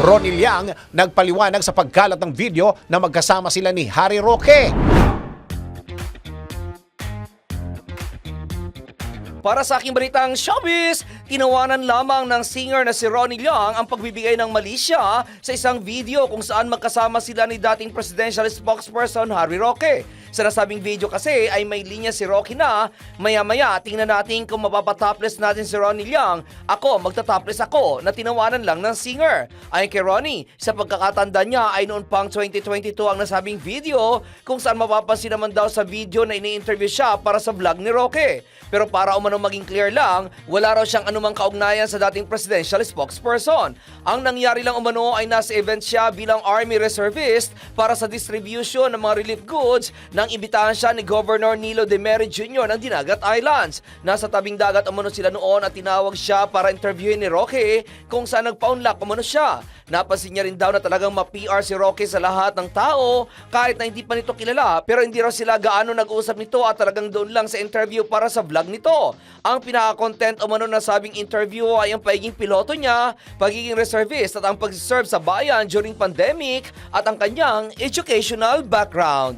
Ronnie Liang nagpaliwanag sa pagkalat ng video na magkasama sila ni Harry Roque. Para sa aking balitang showbiz, tinawanan lamang ng singer na si Ronnie Leong ang pagbibigay ng mali siya sa isang video kung saan magkasama sila ni dating presidential spokesperson Harry Roque. Sa nasabing video kasi ay may linya si Rocky na, maya-maya tingnan natin kung mapapatopless natin si Ronnie Leong, ako magtatopless ako na tinawanan lang ng singer. Ayon kay Ronnie, sa pagkakatanda niya ay noon pang 2022 ang nasabing video kung saan mapapansin naman daw sa video na ini-interview siya para sa vlog ni Roque. Pero para umano maging clear lang, wala raw siyang anumang kaugnayan sa dating presidential spokesperson. Ang nangyari lang umano ay nasa event siya bilang Army Reservist para sa distribution ng mga relief goods nang imbitahan siya ni Governor Nilo de Meri Jr. ng Dinagat Islands. Nasa tabing dagat umano sila noon at tinawag siya para interviewin ni Roque kung saan nagpaunlak umano siya. Napansin niya rin daw na talagang ma-PR si Roque sa lahat ng tao kahit na hindi pa nito kilala pero hindi raw sila gaano nag-uusap nito at talagang doon lang sa interview para sa vlog nito. Ang pinaka-content umano na sabing interview ay ang pagiging piloto niya, pagiging reservist at ang pag-serve sa bayan during pandemic at ang kanyang educational background.